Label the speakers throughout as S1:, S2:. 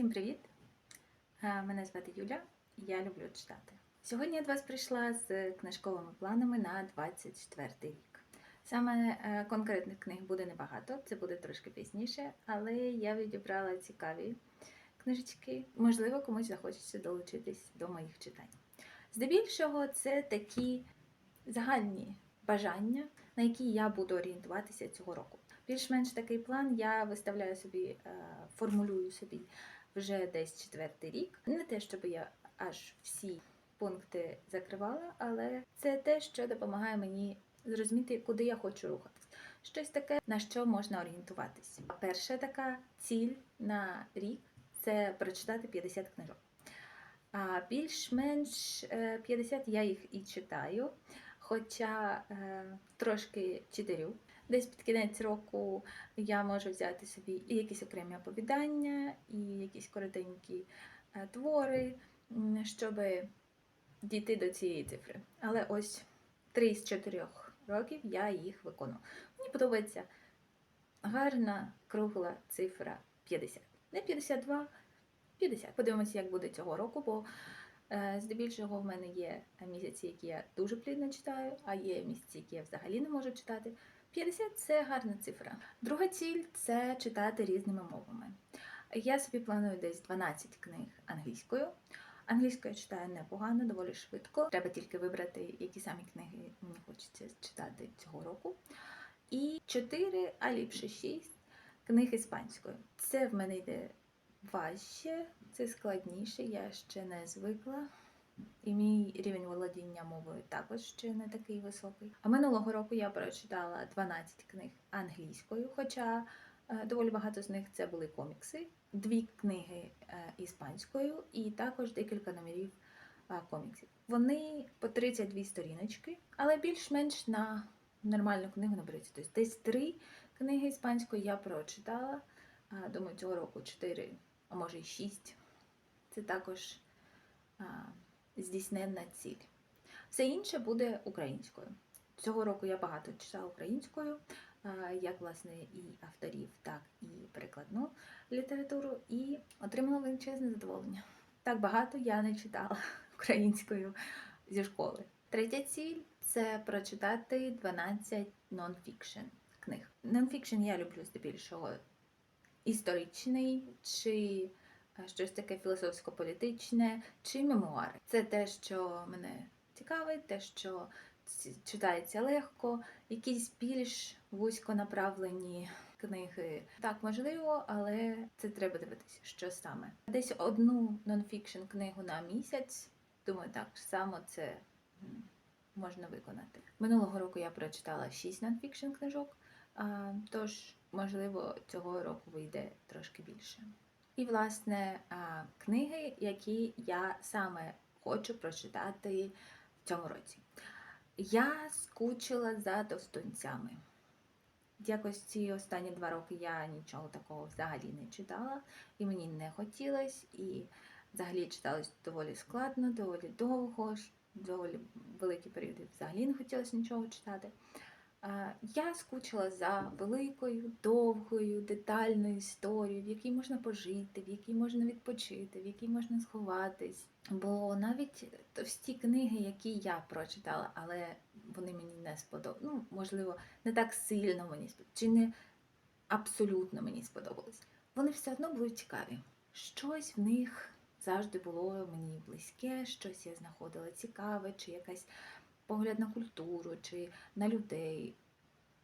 S1: Всім привіт! Е, Мене звати Юля, і я люблю читати. Сьогодні я до вас прийшла з книжковими планами на 24 рік. Саме е, конкретних книг буде небагато, це буде трошки пізніше, але я відібрала цікаві книжечки. Можливо, комусь захочеться долучитись до моїх читань. Здебільшого, це такі загальні бажання, на які я буду орієнтуватися цього року. Більш-менш такий план я виставляю собі, е, формулюю собі вже десь четвертий рік. Не те, щоб я аж всі пункти закривала, але це те, що допомагає мені зрозуміти, куди я хочу рухатись. Щось таке, на що можна орієнтуватись. Перша така ціль на рік це прочитати 50 книжок. А більш-менш е, 50 я їх і читаю, хоча е, трошки читерю. Десь під кінець року я можу взяти собі і якісь окремі оповідання, і якісь коротенькі е, твори, щоб дійти до цієї цифри. Але ось три з чотирьох років я їх виконую. Мені подобається гарна кругла цифра 50. Не 52, 50. Подивимося, як буде цього року, бо здебільшого в мене є місяці, які я дуже плідно читаю, а є місяці, які я взагалі не можу читати. 50 це гарна цифра. Друга ціль це читати різними мовами. Я собі планую десь 12 книг англійською. Англійською я читаю непогано, доволі швидко. Треба тільки вибрати, які самі книги мені хочеться читати цього року. І 4, а ліпше 6 книг іспанською. Це в мене йде важче, це складніше, я ще не звикла. І мій рівень володіння мовою також ще не такий високий. А минулого року я прочитала 12 книг англійською, хоча е, доволі багато з них це були комікси, дві книги е, іспанською і також декілька номерів е, коміксів. Вони по 32 сторіночки, але більш-менш на нормальну книгу набереться. Тобто десь три книги іспанської я прочитала. Думаю, цього року 4, а може й 6. Це також. е, здійсненна ціль. Все інше буде українською. Цього року я багато читала українською, а, як власне і авторів, так і перекладну літературу, і отримала величезне задоволення. Так багато я не читала українською зі школи. Третя ціль це прочитати 12 нонфікшн книг. Нонфікшн я люблю здебільшого історичний чи е, щось таке філософсько-політичне чи мемуари. Це те, що мене цікавить, те, що читається легко, якісь більш вузьконаправлені книги. Так, можливо, але це треба дивитися, що саме. Десь одну нонфікшн книгу на місяць. Думаю, так само це можна виконати. Минулого року я прочитала 6 нонфікшн книжок, тож, можливо, цього року вийде трошки більше. І, власне, книги, які я саме хочу прочитати в цьому році. Я скучила за товстунцями. Якось ці останні два роки я нічого такого взагалі не читала, і мені не хотілося, і взагалі читалось доволі складно, доволі довго, доволі великі періоди взагалі не хотілося нічого читати. А, Я скучила за великою, довгою, детальною історією, в якій можна пожити, в якій можна відпочити, в якій можна сховатись. Бо навіть товсті книги, які я прочитала, але вони мені не сподобались. Ну, можливо, не так сильно мені сподобались, чи не абсолютно мені сподобались. Вони все одно були цікаві. Щось в них завжди було мені близьке, щось я знаходила цікаве, чи якась погляд на культуру, чи на людей,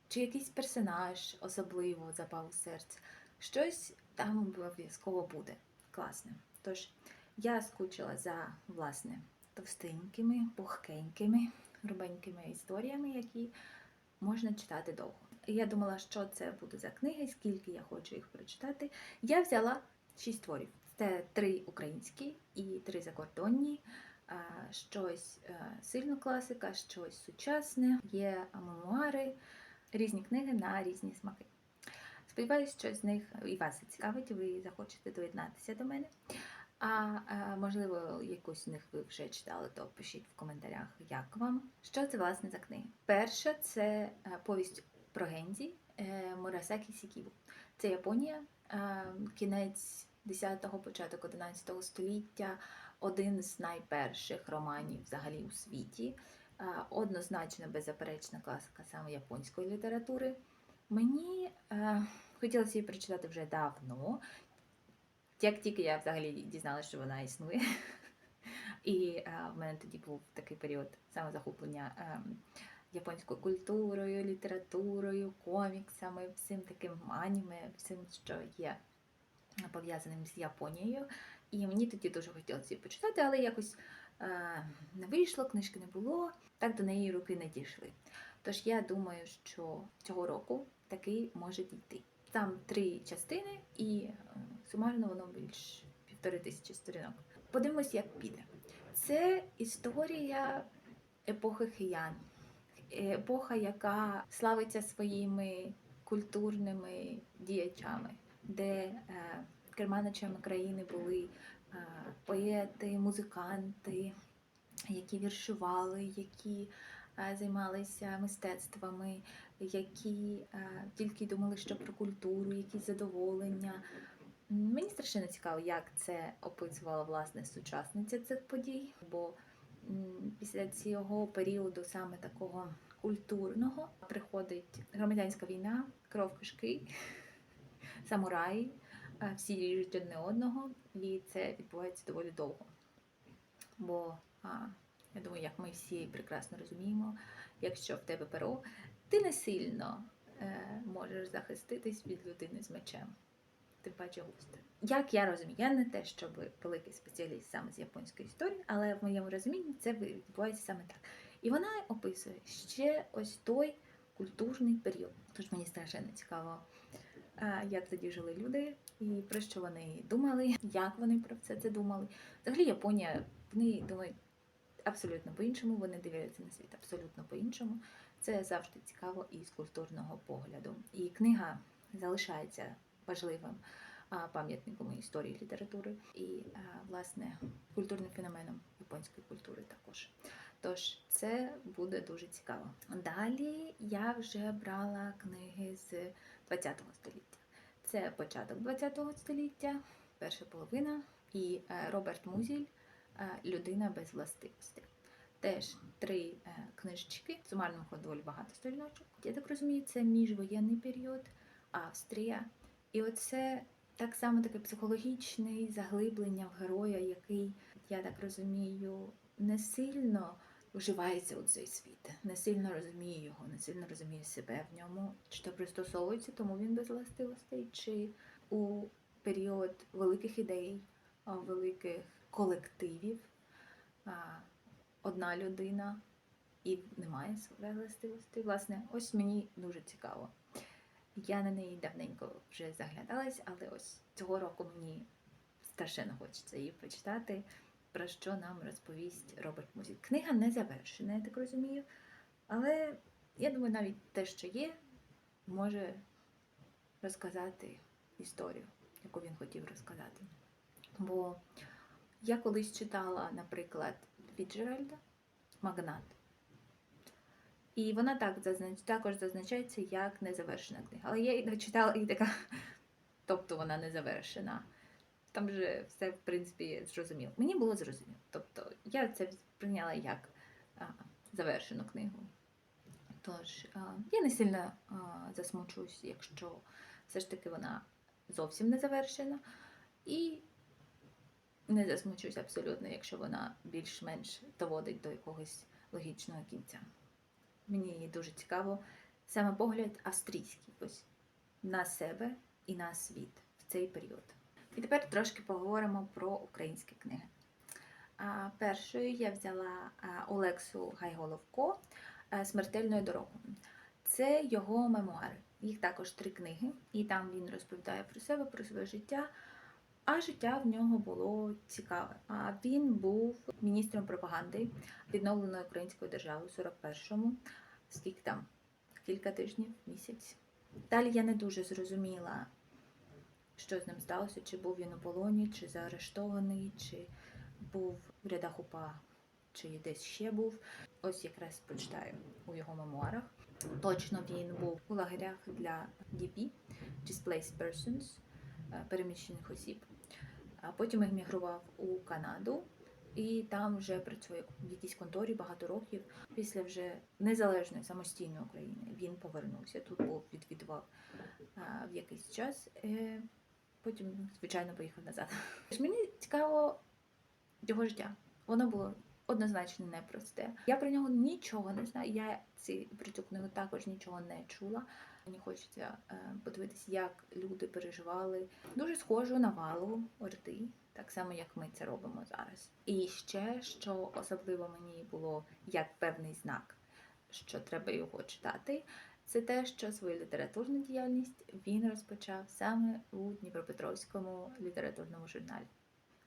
S1: чи якийсь персонаж особливо запав у серце. Щось там обов'язково буде класне. Тож я скучила за власне товстенькими, пухкенькими, грубенькими історіями, які можна читати довго. Я думала, що це буде за книги, скільки я хочу їх прочитати. Я взяла шість творів. Це три українські і три закордонні. Щось е, сильно класика, щось сучасне, є мемуари, різні книги на різні смаки. Сподіваюсь, що з них і вас цікавить, ви захочете доєднатися до мене. А е, можливо, якусь з них ви вже читали, то пишіть в коментарях, як вам. Що це власне за книги? Перша це е, повість про Гензі е, Мурасакі Сікібу. Це Японія, е, кінець 10-го, початок 11 століття, один з найперших романів взагалі у світі. Е, Однозначно беззаперечна класика саме японської літератури. Мені е, хотілося її прочитати вже давно. Як тільки я взагалі дізналася, що вона існує. І е, в мене тоді був такий період саме захоплення е, японською культурою, літературою, коміксами, всім таким аніме, всім, що є пов'язаним з Японією. І мені тоді дуже хотілося її почитати, але якось е, не вийшло, книжки не було, так до неї руки не дійшли. Тож я думаю, що цього року такий може дійти. Там три частини, і е, сумарно воно більш півтори тисячі сторінок. Подивимось, як піде. Це історія епохи хиян, епоха, яка славиться своїми культурними діячами, де е, керманичами країни були е, поети, музиканти, які віршували, які е, займалися мистецтвами, які тільки думали, що про культуру, якісь задоволення. Мені страшенно цікаво, як це описувала власне сучасниця цих подій, бо після цього періоду, саме такого культурного, приходить громадянська війна, кров кишки, самураї, е, всі ріжуть одне одного, і це відбувається доволі довго. Бо я думаю, як ми всі прекрасно розуміємо, якщо в тебе перо, ти не сильно е, можеш захиститись від людини з мечем тим паче густе. Як я розумію, я не те, щоб великий спеціаліст саме з японської історії, але в моєму розумінні це відбувається саме так. І вона описує ще ось той культурний період. Тож мені страшенно цікаво, як тоді жили люди і про що вони думали, як вони про все це думали. Взагалі, Японія, вони думають абсолютно по-іншому, вони дивляться на світ абсолютно по-іншому. Це завжди цікаво і з культурного погляду. І книга залишається важливим пам'ятником історії літератури і, власне, культурним феноменом японської культури також. Тож це буде дуже цікаво. Далі я вже брала книги з ХХ століття. Це початок ХХ століття, перша половина, і е, Роберт Музіль е, Людина без властивостей. Теж три е, книжечки, в сумарному доволі багато сторіночок. Я так розумію, це міжвоєнний період, Австрія. І оце так само таке психологічне заглиблення в героя, який, я так розумію, не сильно вживається у цей світ, не сильно розуміє його, не сильно розуміє себе в ньому, чи то пристосовується, тому він без властивостей, чи у період великих ідей, великих колективів одна людина і немає своїх властивостей. Власне, ось мені дуже цікаво. Я на неї давненько вже заглядалась, але ось цього року мені страшенно хочеться її почитати, про що нам розповість Роберт Музік. Книга не завершена, я так розумію, але я думаю, навіть те, що є, може розказати історію, яку він хотів розказати. Бо я колись читала, наприклад, Фіджеральда Магнат. І вона так зазнач... також зазначається як незавершена книга. Але я її читала і така, тобто вона не завершена. Там вже все, в принципі, зрозуміло. Мені було зрозуміло. Тобто я це сприйняла як а, завершену книгу. Тож а, я не сильно а, засмучусь, якщо все ж таки вона зовсім не завершена. І не засмучусь абсолютно, якщо вона більш-менш доводить до якогось логічного кінця. Мені дуже цікаво саме погляд австрійський ось на себе і на світ в цей період. І тепер трошки поговоримо про українські книги. Першою я взяла Олексу Гайголовко Смертельною дорогою. Це його мемуари. Їх також три книги, і там він розповідає про себе, про своє життя. А життя в нього було цікаве. А він був міністром пропаганди відновленої української держави у 41-му. Скільки там? Кілька тижнів, місяць. Далі я не дуже зрозуміла, що з ним сталося, чи був він у полоні, чи заарештований, чи був в рядах УПА, чи десь ще був. Ось якраз почитаю у його мемуарах. Точно він був у лагерях для DP, Displaced Persons, е, переміщених осіб. А потім емігрував у Канаду і там вже працює в якійсь конторі багато років. Після вже незалежної самостійної України він повернувся. Тут був відвідував в якийсь час. Потім, звичайно, поїхав назад. Тож Мені цікаво його життя. Воно було однозначно непросте. Я про нього нічого не знаю. Я ці про цю книгу також нічого не чула. Мені хочеться е, подивитися, як люди переживали. Дуже схожу на валу орди, так само як ми це робимо зараз. І ще що особливо мені було як певний знак, що треба його читати. Це те, що свою літературну діяльність він розпочав саме у Дніпропетровському літературному журналі.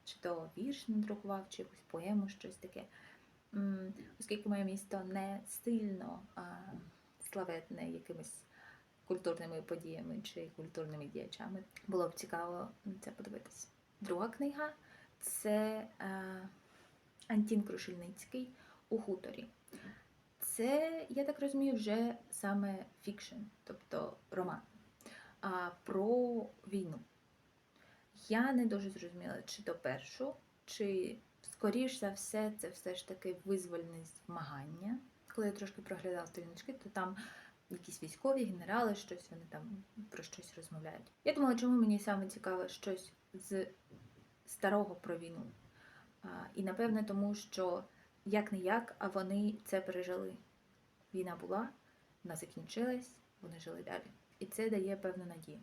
S1: Чи то вірш надрукував, чи якусь поему, щось таке. Оскільки моє місто не сильно а, славетне якимись культурними подіями чи культурними діячами, було б цікаво це подивитися. Друга книга це е, Антін Крушельницький у хуторі. Це, я так розумію, вже саме фікшн, тобто роман а, про війну. Я не дуже зрозуміла, чи то першу, чи скоріш за все, це все ж таки визвольне змагання. Коли я трошки проглядала сторіночки, то там якісь військові, генерали, щось вони там про щось розмовляють. Я думала, чому мені саме цікаво щось з старого про війну. А, і напевне тому, що як не як, а вони це пережили. Війна була, вона закінчилась, вони жили далі. І це дає певну надію.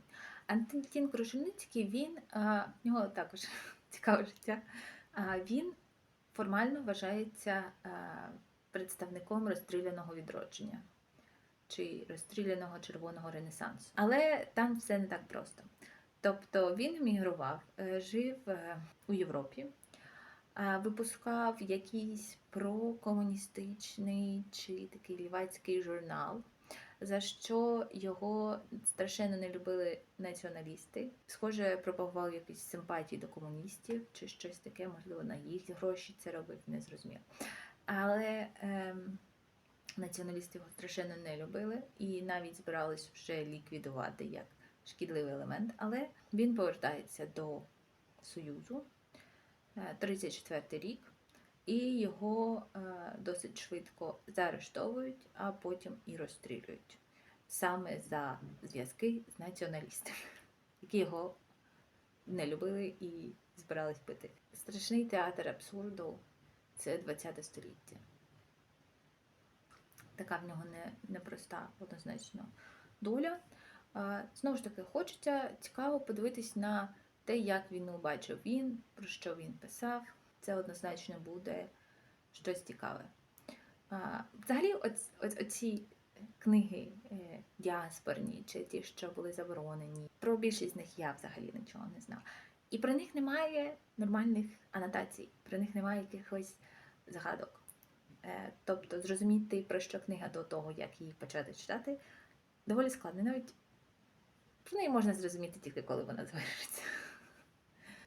S1: Антон Крушельницький, він а, в нього також цікаве життя. А, він формально вважається а, представником розстріляного відродження чи розстріляного червоного ренесансу. Але там все не так просто. Тобто він емігрував, е, жив е, у Європі, випускав якийсь прокомуністичний чи такий лівацький журнал, за що його страшенно не любили націоналісти. Схоже, пропагував якісь симпатії до комуністів чи щось таке, можливо, на їх гроші це робив, не зрозуміло. Але ем, націоналісти його страшенно не любили і навіть збирались вже ліквідувати як шкідливий елемент. Але він повертається до Союзу. 34 рік, і його е, досить швидко заарештовують, а потім і розстрілюють саме за зв'язки з націоналістами, які його не любили і збирались бити. Страшний театр абсурду це 20 століття. Така в нього не, непроста однозначно доля. Знову ж таки, хочеться цікаво подивитись на те, як війну бачив він, про що він писав, це однозначно буде щось цікаве. Взагалі, оць, оці книги е, діаспорні, чи ті, що були заборонені, про більшість з них я взагалі нічого не знала. І про них немає нормальних анотацій, про них немає якихось загадок. Е, Тобто зрозуміти, про що книга до того, як її почати читати, доволі складно. Навіть про неї можна зрозуміти тільки коли вона завершиться.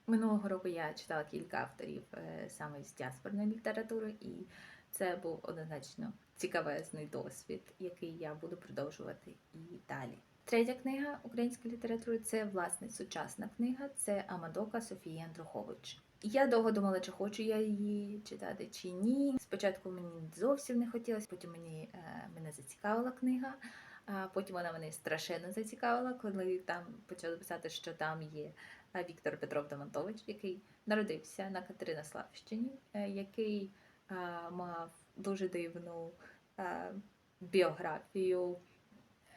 S1: Минулого року я читала кілька авторів е, саме з діаспорної літератури, і це був однозначно цікавезний досвід, який я буду продовжувати і далі. Третя книга української літератури це власне сучасна книга. Це Амадока Софії Андрухович. Я довго думала, чи хочу я її читати, чи ні. Спочатку мені зовсім не хотілося, потім мені е, мене зацікавила книга. А потім вона мене страшенно зацікавила, коли там почали писати, що там є Віктор Петров Домонтович, який народився на Катеринославщині, е, який е, мав дуже дивну е, біографію,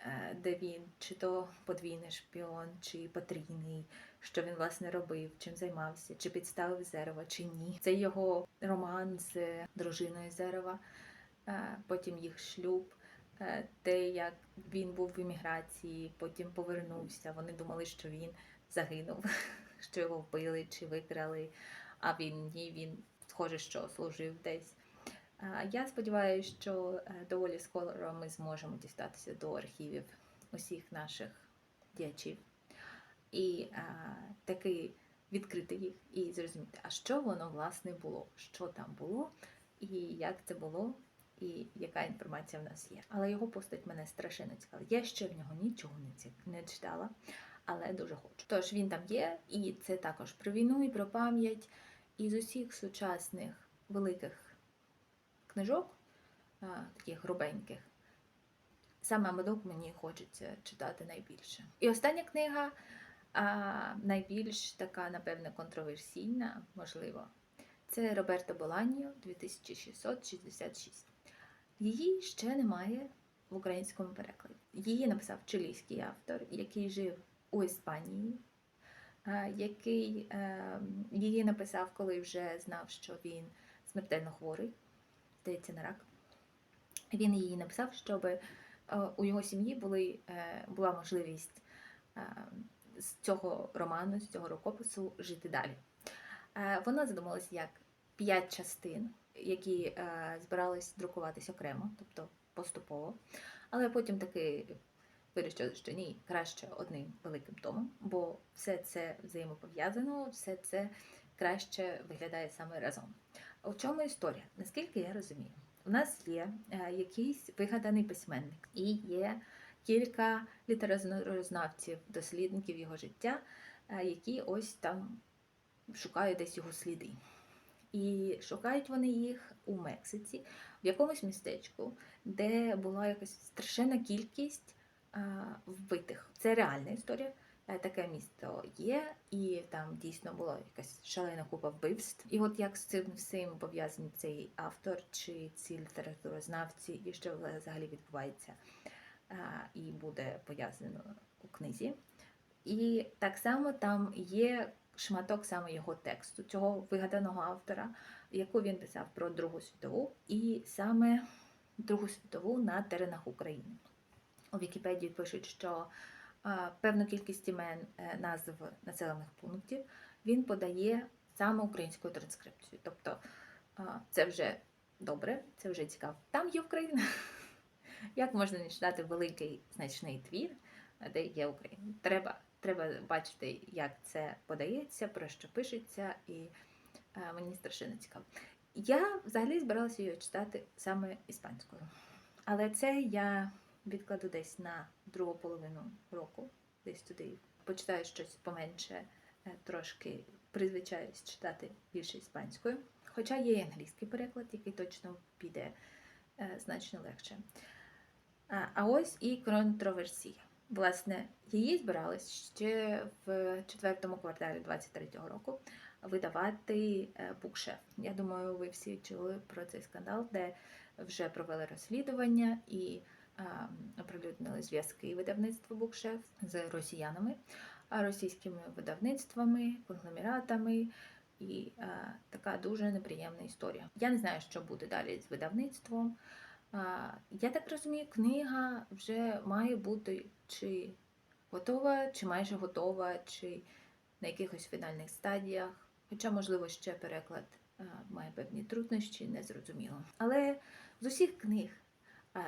S1: е, де він чи то подвійний шпіон, чи потрійний, що він власне робив, чим займався, чи підставив Зерова, чи ні. Це його роман з дружиною Зерова, е, потім їх шлюб. Е, Те, як він був в імміграції, потім повернувся. Вони думали, що він загинув, що його вбили чи викрали. А він ні, він схоже, що служив десь. Я сподіваюся, що е, доволі скоро ми зможемо дістатися до архівів усіх наших діячів і а, таки відкрити їх і зрозуміти, а що воно власне було, що там було, і як це було, і яка інформація в нас є. Але його постать мене страшенно цікавить. Я ще в нього нічого не читала, але дуже хочу. Тож він там є, і це також про війну і про пам'ять. І з усіх сучасних великих книжок, таких грубеньких, саме Мадок мені хочеться читати найбільше. І остання книга а, найбільш така, напевне, контроверсійна, можливо. Це Роберто Боланьо 2666. Її ще немає в українському перекладі. Її написав чилійський автор, який жив у Іспанії, е, який е, її написав, коли вже знав, що він смертельно хворий, здається, на рак. Він її написав, щоб е, у його сім'ї були, була можливість з цього роману, з цього рукопису жити далі. Вона задумалася як п'ять частин, які збирались друкуватись окремо, тобто поступово. Але потім таки вирішили, що ні, краще одним великим томом, бо все це взаємопов'язано, все це краще виглядає саме разом. У чому історія? Наскільки я розумію, у нас є е, якийсь вигаданий письменник і є кілька літературознавців, дослідників його життя, е, які ось там шукають десь його сліди. І шукають вони їх у Мексиці, в якомусь містечку, де була якась страшенна кількість вбитих. Це реальна історія. Е, Таке місто є, і там дійсно була якась шалена купа вбивств. І от як з цим всім пов'язаний цей автор чи ці літературознавці, і що взагалі відбувається, і буде пояснено у книзі. І так само там є шматок саме його тексту, цього вигаданого автора, яку він писав про Другу світову, і саме Другу світову на теренах України. У Вікіпедії пишуть, що певну кількість імен е, назв населених пунктів він подає саме українською транскрипцією. Тобто це вже добре, це вже цікаво. Там є Україна. Як можна не читати великий значний твір, де є Україна? Треба треба бачити, як це подається, про що пишеться, і е, мені страшенно цікаво. Я взагалі збиралася її читати саме іспанською. Але це я відкладу десь на другу половину року, десь туди. Почитаю щось поменше, е, трошки призвичаюсь читати більше іспанською. Хоча є і англійський переклад, який точно піде е, значно легше. А, ось і контроверсія. Власне, її збирались ще в четвертому кварталі 23-го року видавати е, букшеф. Я думаю, ви всі чули про цей скандал, де вже провели розслідування і оприлюднили зв'язки видавництва букшеф з росіянами, а російськими видавництвами, конгломератами. І е, така дуже неприємна історія. Я не знаю, що буде далі з видавництвом. А, Я так розумію, книга вже має бути чи готова, чи майже готова, чи на якихось фінальних стадіях. Хоча, можливо, ще переклад а, має певні труднощі, незрозуміло. Але з усіх книг, а,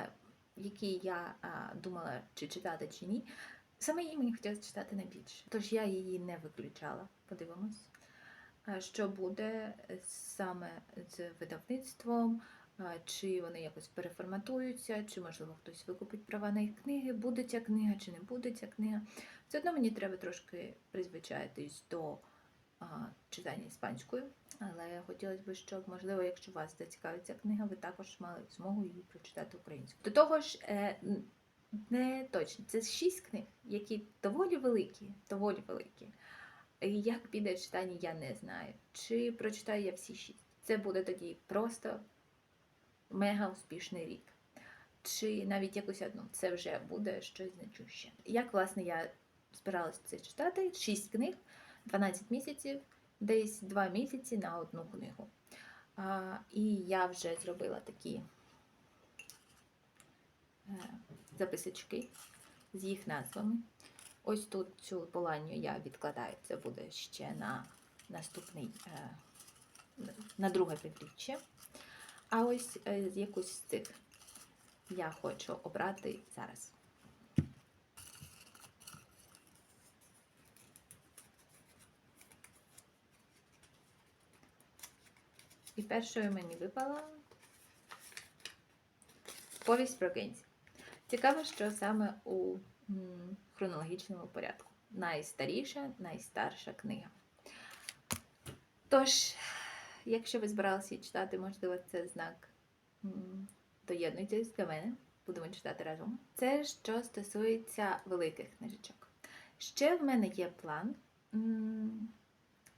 S1: які я думала, чи читати, чи ні, саме її мені хотілося читати найбільше. Тож я її не виключала. Подивимось, що буде саме з видавництвом. Чи вони якось переформатуються, чи, можливо, хтось викупить права на їх книги, буде ця книга, чи не буде ця книга. Все одно мені треба трошки призвичаїтись до читання іспанською, але хотілося б, щоб, можливо, якщо вас зацікавить ця книга, ви також мали змогу її прочитати українською. До того ж, е, не точно, це шість книг, які доволі великі, доволі великі. Як піде читання, я не знаю. Чи прочитаю я всі шість. Це буде тоді просто мега успішний рік. Чи навіть якусь одну, це вже буде щось значуще. Як, власне, я збиралася це читати? Шість книг, 12 місяців, десь 2 місяці на одну книгу. І я вже зробила такі е, записочки з їх назвами. Ось тут цю поланню я відкладаю, це буде ще на наступний, е, на друге півріччя. А ось е, якусь з цих я хочу обрати зараз. І першою мені випала повість про Гензі. Цікаво, що саме у хронологічному порядку. найстаріша, найстарша книга. Тож, якщо ви збиралися читати, можливо, це знак доєднуйтесь до мене, будемо читати разом. Це що стосується великих книжечок. Ще в мене є план,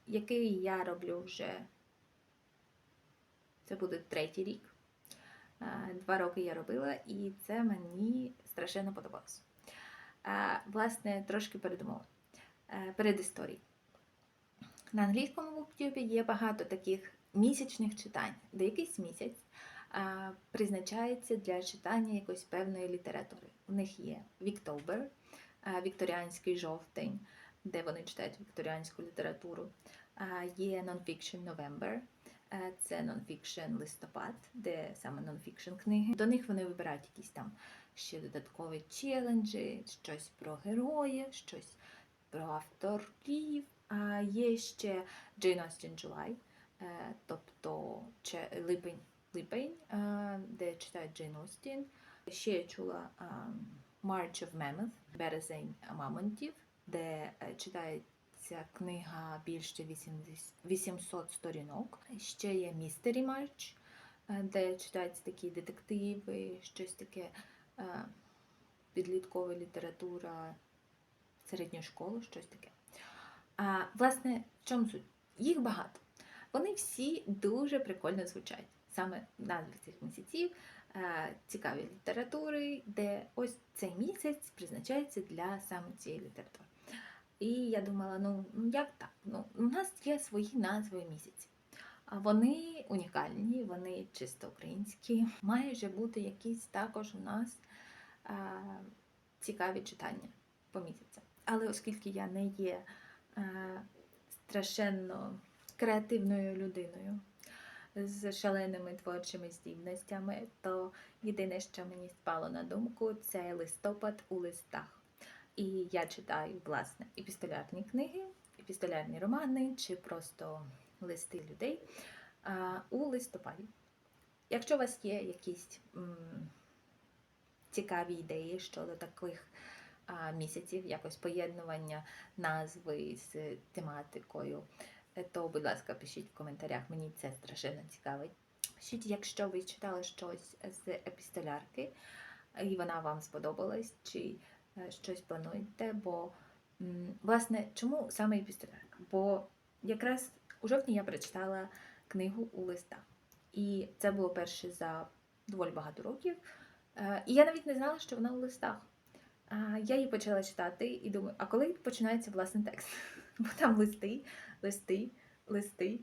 S1: який я роблю вже. Це буде третій рік. Два роки я робила, і це мені страшенно подобалось. А, Власне, трошки передумова. Е, Перед історією. На англійському буктюбі є багато таких місячних читань, де якийсь місяць призначається для читання якоїсь певної літератури. У них є Віктобер, вікторіанський жовтень, де вони читають вікторіанську літературу. Є Nonfiction November, е, це Nonfiction листопад, де саме Nonfiction книги. До них вони вибирають якісь там ще додаткові челенджі, щось про героїв, щось про авторів. А є ще Jane Austen July, е, тобто липень, липень, е, де читають Jane Austen. Ще я чула е, March of Mammoth, Березень Мамонтів, де е, читається книга більше 800 сторінок. Ще є Mystery March, е, де читаються такі детективи, щось таке е, підліткова література, середню школу, щось таке. А, власне, в чому суть? Їх багато. Вони всі дуже прикольно звучать. Саме назви цих місяців, е, цікаві літератури, де ось цей місяць призначається для саме цієї літератури. І я думала, ну як так? Ну, у нас є свої назви місяців. А вони унікальні, вони чисто українські. Має вже бути якісь також у нас а, цікаві читання по місяцям. Але оскільки я не є е, страшенно креативною людиною з шаленими творчими здібностями, то єдине, що мені спало на думку, це листопад у листах. І я читаю, власне, епістолярні книги, епістолярні романи чи просто листи людей у листопаді. Якщо у вас є якісь м, цікаві ідеї щодо таких а, місяців, якось поєднування назви з тематикою, е, то, будь ласка, пишіть в коментарях, мені це страшенно цікавить. Пишіть, якщо ви читали щось з епістолярки, і вона вам сподобалась, чи щось плануєте, бо, власне, чому саме епістолярка? Бо якраз у жовтні я прочитала книгу у листах. І це було перше за доволі багато років. Е, І я навіть не знала, що вона у листах. Я її почала читати і думаю, а коли починається власний текст? Бо там листи, листи, листи.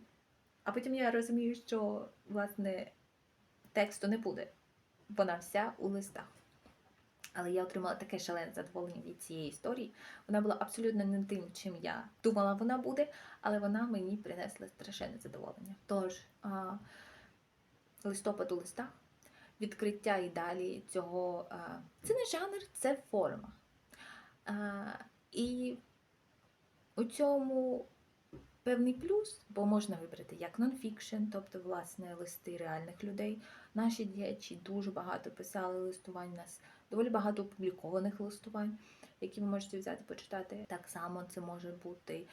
S1: А потім я розумію, що власне тексту не буде. Вона вся у листах. Але я отримала таке шалене задоволення від цієї історії. Вона була абсолютно не тим, чим я думала, вона буде, але вона мені принесла страшенне задоволення. Тож, а, листопад у листах, відкриття і далі цього. Це не жанр, це форма. І у цьому певний плюс, бо можна вибрати як нонфікшн, тобто, власне, листи реальних людей. Наші діячі дуже багато писали листувань, нас доволі багато опублікованих листувань, які ви можете взяти почитати. Так само це може бути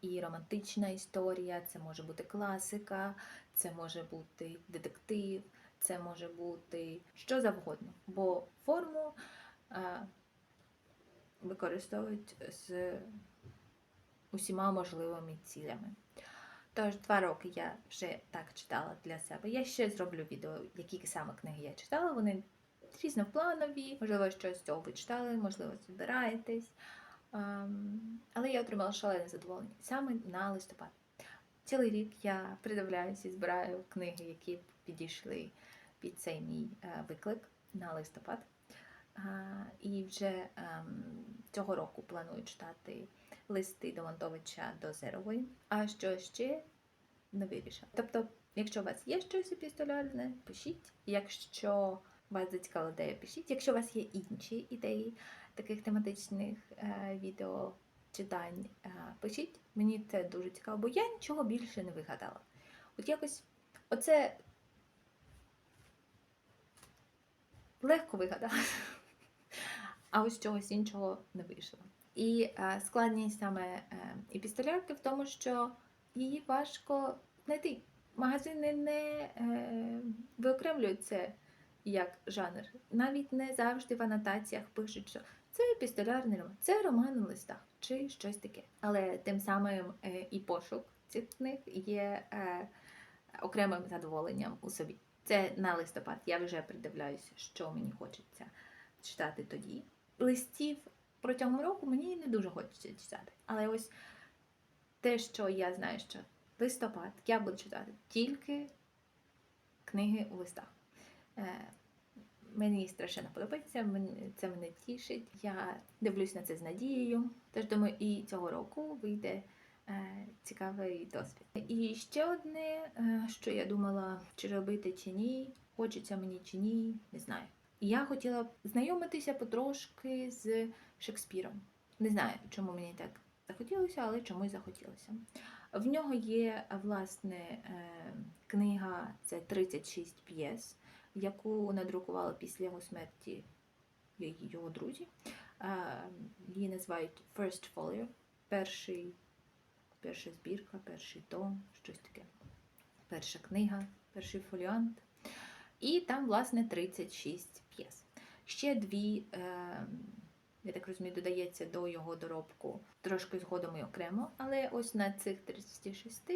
S1: і романтична історія, це може бути класика, це може бути детектив, це може бути що завгодно. Бо форму е, використовують з усіма можливими цілями. Тож два роки я вже так читала для себе. Я ще зроблю відео, які саме книги я читала. Вони різнопланові, можливо, щось з цього ви читали, можливо, збираєтесь. Ем, Але я отримала шалене задоволення саме на листопад. Цілий рік я придивляюся і збираю книги, які підійшли під цей мій е, виклик на листопад. А, І вже ем, цього року планую читати листи до Монтовича до Зерової. А що ще не вирішила. Тобто, якщо у вас є щось епістолярне, пишіть. Якщо вас зацікавила ідея, пишіть. Якщо у вас є інші ідеї таких тематичних е, відео читань, е, пишіть. Мені це дуже цікаво, бо я нічого більше не вигадала. От якось оце легко вигадала, а ось чогось іншого не вийшло. І е, складність саме епістолярки в тому, що її важко знайти. Магазини не виокремлюють це як жанр. Навіть не завжди в анотаціях пишуть, що це епістолярний роман, це роман у листах чи щось таке. Але тим самим е, і пошук цих книг є е, окремим задоволенням у собі. Це на листопад. Я вже придивляюся, що мені хочеться читати тоді. Листів протягом року мені не дуже хочеться читати. Але ось те, що я знаю, що листопад я буду читати тільки книги у листах. Е, Мені страшенно подобається, це мене тішить. Я дивлюсь на це з надією. Тож думаю, і цього року вийде е, цікавий досвід. І ще одне, е, що я думала, чи робити чи ні, хочеться мені чи ні, не знаю. Я хотіла знайомитися потрошки з Шекспіром. Не знаю, чому мені так захотілося, але чомусь захотілося. В нього є власне книга, це 36 п'єс, яку надрукували після його смерті його друзі. Її називають First Folio, перший, перша збірка, перший том, щось таке. Перша книга, перший фоліант. І там, власне, 36 п'єс. Ще дві, е, я так розумію, додається до його доробку трошки згодом і окремо, але ось на цих 36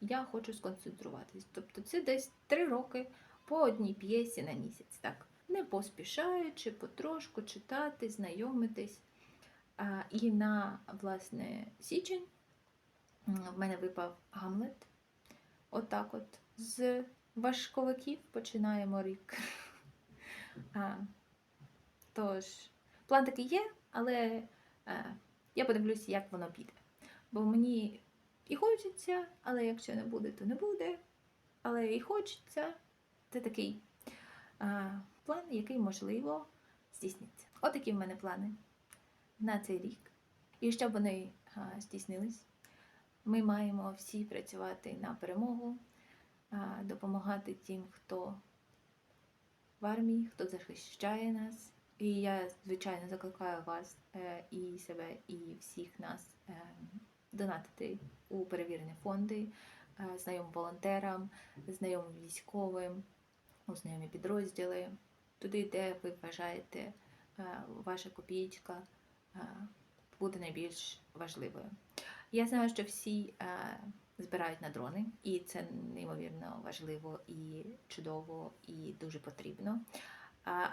S1: я хочу сконцентруватись. Тобто це десь 3 роки по одній п'єсі на місяць. Так, не поспішаючи, потрошку читати, знайомитись. А, і на власне січень в мене випав Гамлет. Отак от. З важковиків починаємо рік. А, тож, план такий є, але е, я подивлюся, як воно піде. Бо мені і хочеться, але якщо не буде, то не буде. Але і хочеться. Це такий а, план, який можливо здійсниться. Отакі в мене плани на цей рік. І щоб вони а, здійснились, ми маємо всі працювати на перемогу, а, допомагати тим, хто в армії, хто захищає нас. І я, звичайно, закликаю вас е, і себе, і всіх нас е, донатити у перевірені фонди, е, знайомим волонтерам, знайомим військовим, у знайомі підрозділи, туди, де ви вважаєте, е, ваша копієчка е, буде найбільш важливою. Я знаю, що всі е, збирають на дрони, і це неймовірно важливо і чудово, і дуже потрібно.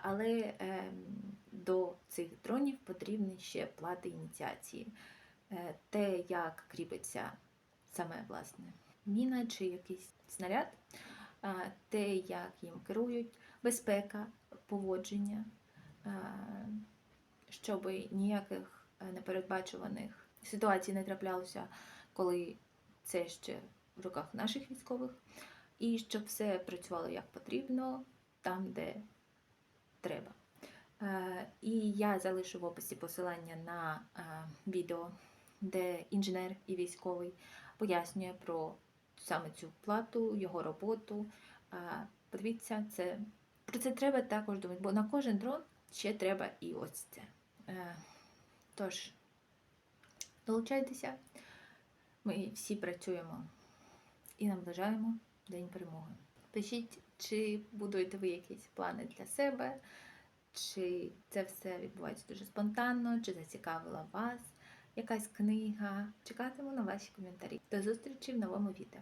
S1: Але ем, до цих дронів потрібні ще плати ініціації. Те, як кріпиться саме власне міна чи якийсь снаряд, те, як їм керують, безпека, поводження, щоб ніяких е, непередбачуваних ситуацій не траплялося, коли це ще в руках наших військових, і щоб все працювало як потрібно, там, де треба. Е, І я залишу в описі посилання на е, відео, де інженер і військовий пояснює про саме цю плату, його роботу. Подивіться, це про це треба також думати, бо на кожен дрон ще треба і ось це. Е, Тож, долучайтеся, ми всі працюємо і наближаємо День перемоги. Пишіть, чи будуєте ви якісь плани для себе, чи це все відбувається дуже спонтанно, чи зацікавила вас якась книга. Чекатиму на ваші коментарі. До зустрічі в новому відео.